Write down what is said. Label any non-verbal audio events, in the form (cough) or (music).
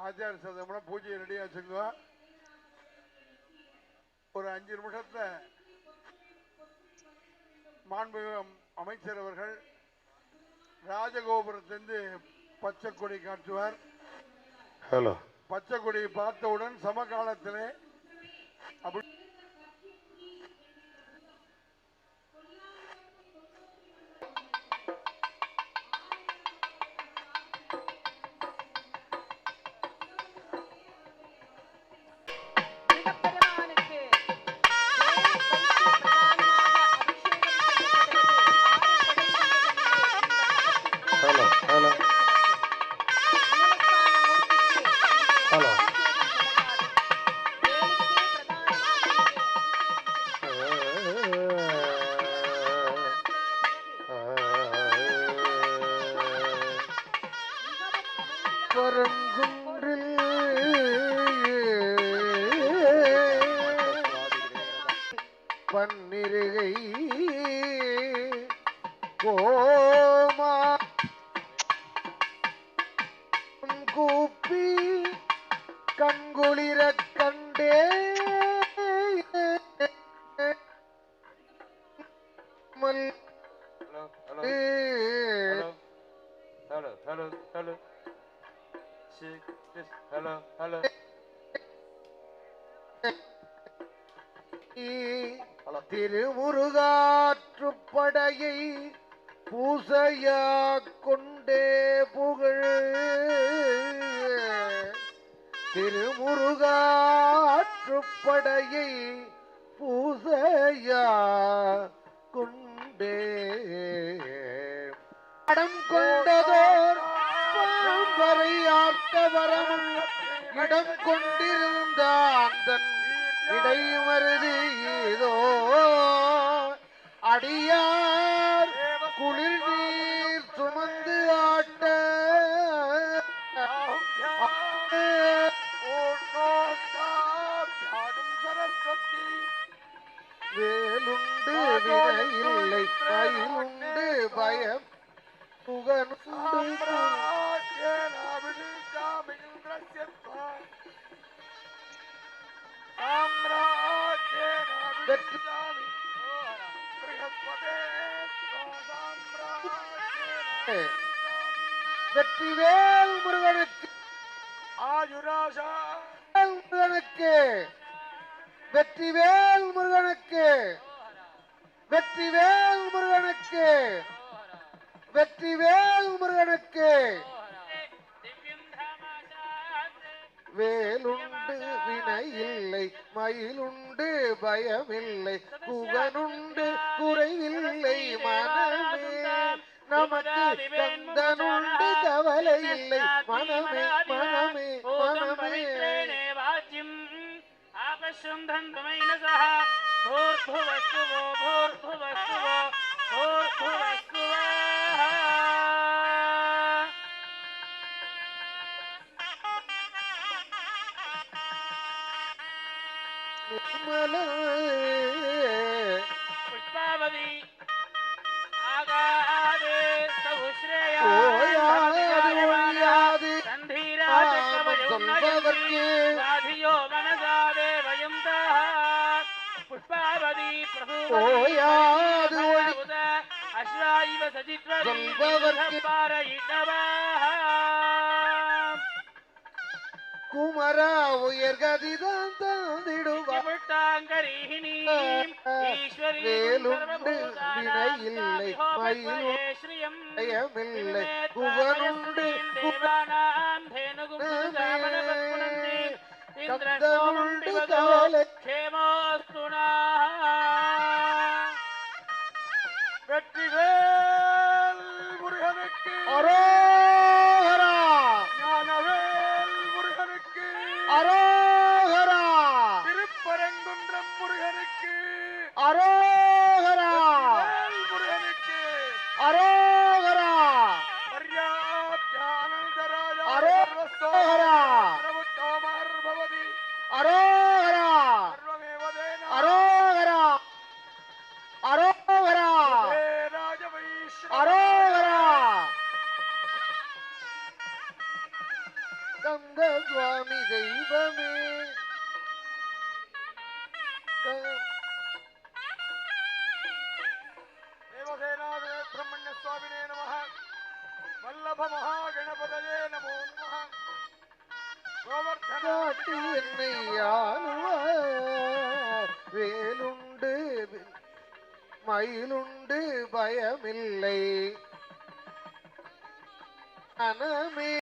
ஆச்சார சதம்னா பூஜையை ரெடியா வச்சுங்க ஒரு அஞ்சு நிமிஷத்துல மாண்புமிகு அம்- அமைச்சர் அவர்கள் ராஜகோபுரத்திலிருந்து பச்சை கொடி காட்டுவார். ஹலோ பச்சை கொடியை பார்த்தவுடன் சமகாலத்திலே அப்படி பரங்குன்றில் பன்னிருகை கோமா. கூப்பி கண்குளிரக் கண்டே. மல் Shake this. Hello, hello. (laughs) திருமுருகாற்றுப்படையை பூசையா கொண்டே புகழ் திருமுருகாற்றுப்படையை பூசையா அந்தன் இடைமருது ஏதோ. அடியார் குளிர் நீர் சுமந்து ஆட்ட. வேலுண்டு வினையில்லை மயிலுண்டு பயம். புகனுண்டு வெற்றிவேல் முருகனுக்கு வேல் முருகனுக்கு வெற்றிவேல் முருகனுக்கு வெற்றிவேல் முருகனுக்கு வெற்றிவேல் முருகனுக்கு. வேலுண்டு வினையில்லை மயிலுண்டு பயமில்லை புகனுண்டு குறைவில்லை மனமே நமக்கு கந்தனுண்டு கவலை இல்லை மனமே மனமே மனமே வாஜ்யம் ஆபசும் தந்துமைன சஹ பூர்புவஸ்துவோ பூர்புவஸ்துவோ ஆளு புஷ்பாவதி ஆகாது ஓயாது சந்தீராஜோ மனசாதே வயம் புஷ்பாவதி ஓயாது. அஸ்ராயிவ சஜித்வரி குமரா உயர்கதிதான் தாண்டிடும் ஈஸ்வரீம் வேலுண்டு வினையில்லை தேனுகும் வெற்றிவேல் முருகனுக்கு. அரோகரா ஞானவேல் முருகனுக்கு. முருகனுக்கு. அரோகரா അപമഹാഗണപതയേ നമോ നമ വേലുണ്ട് മയിലുണ്ട് ഭയമില്ലേ? അനമേ